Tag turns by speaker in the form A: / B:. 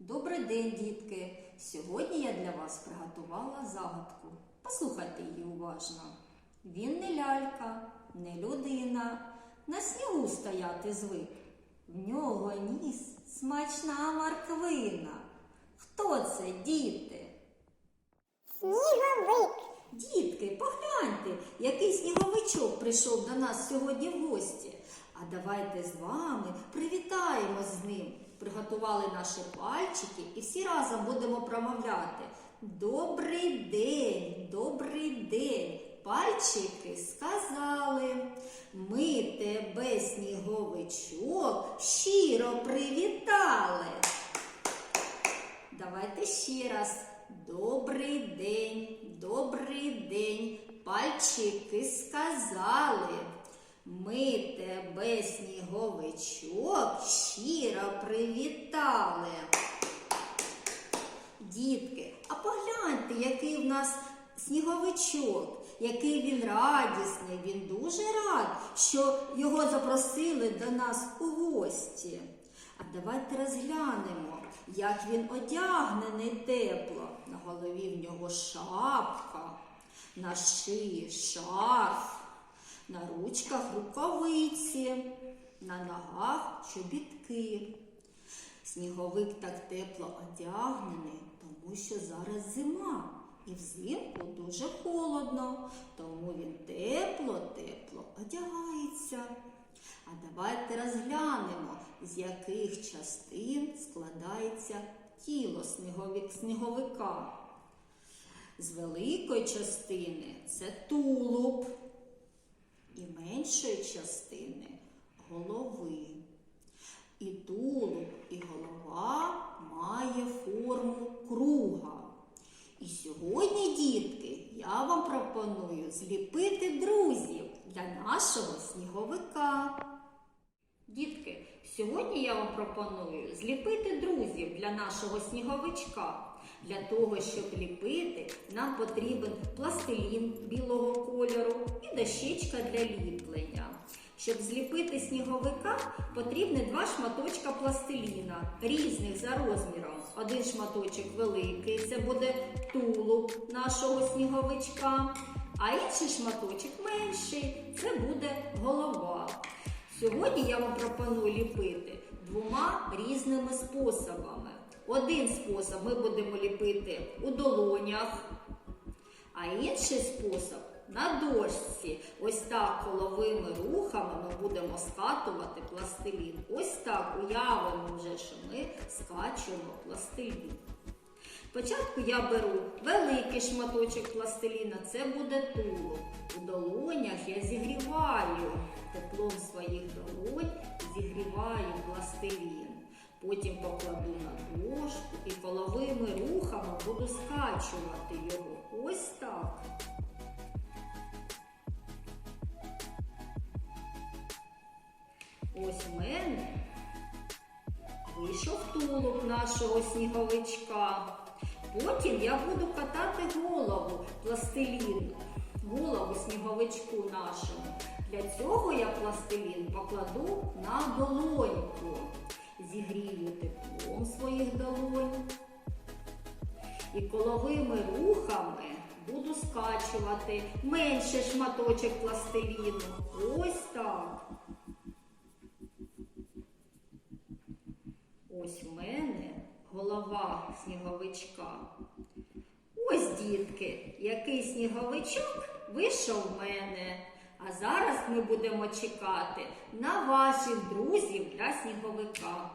A: Добрий день, дітки! Сьогодні я для вас приготувала загадку. Послухайте її уважно. Він не лялька, не людина, на снігу стояти звик. В нього ніс смачна морквина. Хто це, діти?
B: Сніговик.
A: Дітки, погляньте, який сніговичок прийшов до нас сьогодні в гості. А давайте з вами привітаємо з наші пальчики і всі разом будемо промовляти. Добрий день, добрий день. Пальчики сказали. Ми тебе, сніговичок, щиро привітали. Давайте ще раз. Добрий день, добрий день. Пальчики сказали. Ми тебе, сніговичок, щиро привітали. Дітки, а погляньте, який в нас сніговичок, який він радісний, він дуже рад, що його запросили до нас у гості. А давайте розглянемо, як він одягнений тепло. На голові в нього шапка, на шиї шарф, на ручках рукавиці, на ногах чобітки. Сніговик так тепло одягнений, тому що зараз зима. І взимку дуже холодно, тому він тепло-тепло одягається. А давайте розглянемо, з яких частин складається тіло сніговик- сніговика. З великої частини це тулуб, і меншої частини голови. І тулуб, і голова має форму круга. І сьогодні, дітки, я вам пропоную зліпити друзів для нашого сніговика. Дітки, сьогодні я вам пропоную зліпити друзів для нашого сніговичка. Для того, щоб ліпити, нам потрібен пластилін білого кольору і дощечка для ліплення. Щоб зліпити сніговика, потрібні два шматочка пластиліна, різних за розміром. Один шматочок великий, це буде тулуб нашого сніговичка, а інший шматочок менший, це буде голова. Сьогодні я вам пропоную ліпити двома різними способами. Один спосіб ми будемо ліпити у долонях, а інший спосіб на дошці. Ось так коловими рухами ми будемо скатувати пластилін. Ось так уявимо вже, що ми скачуємо пластилін. Спочатку я беру великий шматочок пластиліна, це буде тулуб. У долонях я зігріваю теплом своїх долонь, зігріваю пластилін. Потім покладу на дошку і коловими рухами буду скачувати його. Ось так. Ось в мене вийшов тулуб нашого сніговичка. Потім я буду катати голову пластиліну, голову сніговичку нашому. Для цього я пластилін покладу на долоньку. Зігрію теплом своїх долонь. І коловими рухами буду скачувати менший шматочок пластиліну. Ось так. Ось мене голова сніговичка. Ось, дітки, який сніговичок вийшов в мене. А зараз ми будемо чекати на ваших друзів для сніговика.